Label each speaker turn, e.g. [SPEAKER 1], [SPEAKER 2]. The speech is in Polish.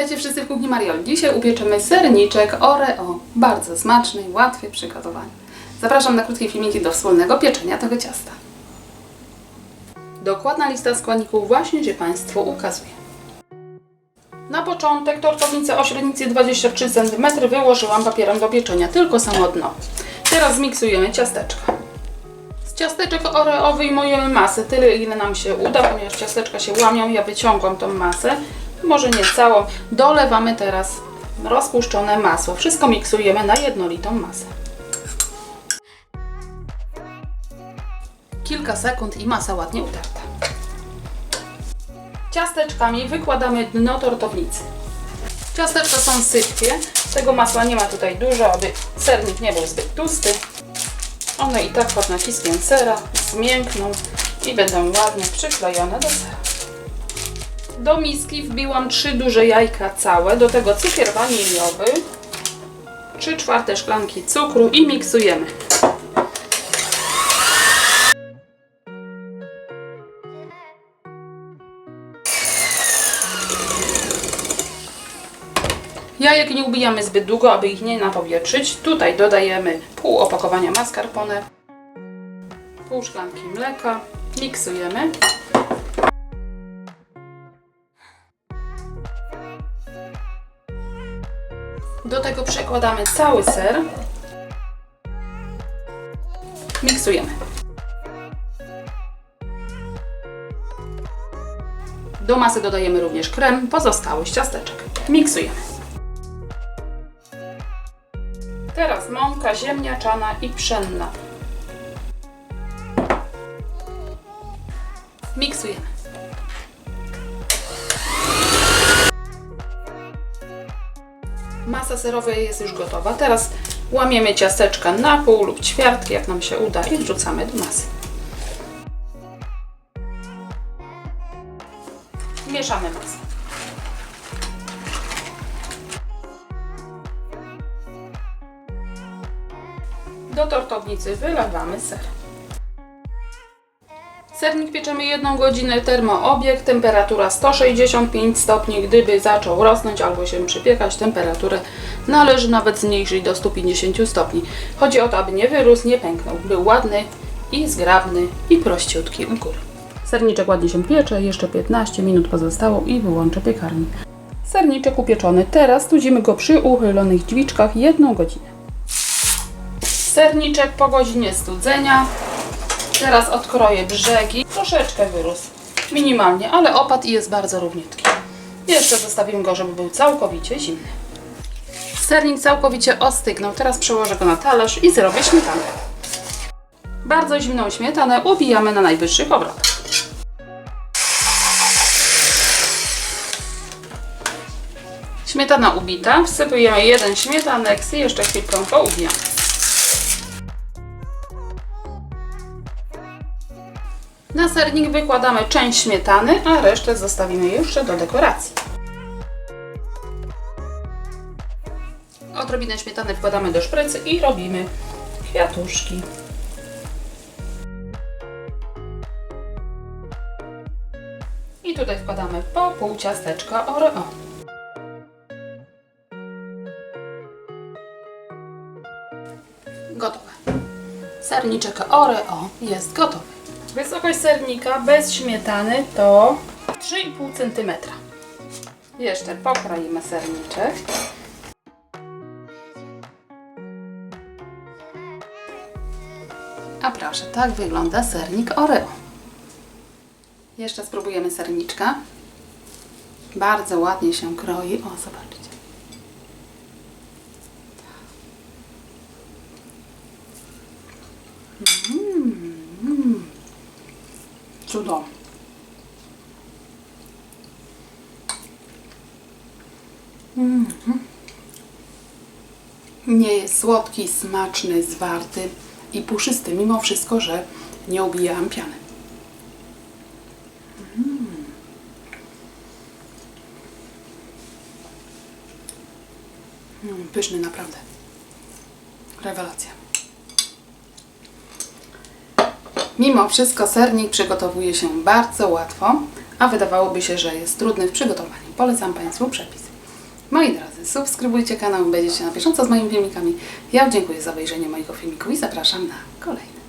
[SPEAKER 1] Witajcie wszyscy w kuchni Marioli. Dzisiaj upieczemy serniczek Oreo. Bardzo smaczny i łatwy w. Zapraszam na krótkie filmiki do wspólnego pieczenia tego ciasta. Dokładna lista składników właśnie się Państwu ukazuje. Na początek tortownicę o średnicy 23 cm wyłożyłam papierem do pieczenia, tylko samo dno. Teraz zmiksujemy ciasteczka. Z ciasteczek Oreo wyjmujemy masę, tyle ile nam się uda, ponieważ ciasteczka się łamią, ja wyciągłam tą masę, może nie całą. Dolewamy teraz rozpuszczone masło. Wszystko miksujemy na jednolitą masę. Kilka sekund i masa ładnie utarta. Ciasteczkami wykładamy dno tortownicy. Ciasteczka są sypkie, tego masła nie ma tutaj dużo, aby sernik nie był zbyt tłusty. One i tak pod naciskiem sera zmiękną i będą ładnie przyklejone do sera. Do miski wbiłam trzy duże jajka całe, do tego cukier waniliowy, 3 czwarte szklanki cukru i miksujemy. Jajek nie ubijamy zbyt długo, aby ich nie napowietrzyć. Tutaj dodajemy pół opakowania mascarpone, pół szklanki mleka, miksujemy. Do tego przekładamy cały ser. Miksujemy. Do masy dodajemy również krem, pozostałość ciasteczek. Miksujemy. Teraz mąka ziemniaczana i pszenna. Miksujemy. Masa serowa jest już gotowa. Teraz łamiemy ciasteczka na pół lub ćwiartki, jak nam się uda i wrzucamy do masy. Mieszamy masę. Do tortownicy wylewamy ser. Sernik pieczemy 1 godzinę, termoobieg, temperatura 165 stopni. Gdyby zaczął rosnąć albo się przypiekać, temperaturę należy nawet zmniejszyć do 150 stopni. Chodzi o to, aby nie wyrósł, nie pęknął. Był ładny i zgrabny i prościutki u góry. Serniczek ładnie się piecze, jeszcze 15 minut pozostało i wyłączę piekarnik. Serniczek upieczony. Teraz studzimy go przy uchylonych drzwiczkach 1 godzinę. Serniczek po godzinie studzenia. Teraz odkroję brzegi. Troszeczkę wyrósł. Minimalnie, ale opadł i jest bardzo równiutki. Jeszcze zostawimy go, żeby był całkowicie zimny. Sernik całkowicie ostygnął. Teraz przełożę go na talerz i zrobię śmietanę. Bardzo zimną śmietanę ubijamy na najwyższych obrotach. Śmietana ubita. Wsypujemy jeden śmietanek i jeszcze chwilkę poubijamy. Na sernik wykładamy część śmietany, a resztę zostawimy jeszcze do dekoracji. Odrobinę śmietany wkładamy do szprycy i robimy kwiatuszki. I tutaj wkładamy po pół ciasteczka Oreo. Gotowe. Serniczek Oreo jest gotowy. Wysokość sernika bez śmietany to 3,5 cm. Jeszcze pokroimy serniczek. A proszę, tak wygląda sernik Oreo. Jeszcze spróbujemy serniczka. Bardzo ładnie się kroi. O, zobaczcie. Cudo. Mhm. Nie jest słodki, smaczny, zwarty i puszysty, mimo wszystko, że nie ubijałam piany. Mm, pyszny naprawdę. Rewelacja. Mimo wszystko sernik przygotowuje się bardzo łatwo, a wydawałoby się, że jest trudny w przygotowaniu. Polecam Państwu przepis. Moi drodzy, subskrybujcie kanał, będziecie na bieżąco z moimi filmikami. Ja dziękuję za obejrzenie mojego filmiku i zapraszam na kolejny.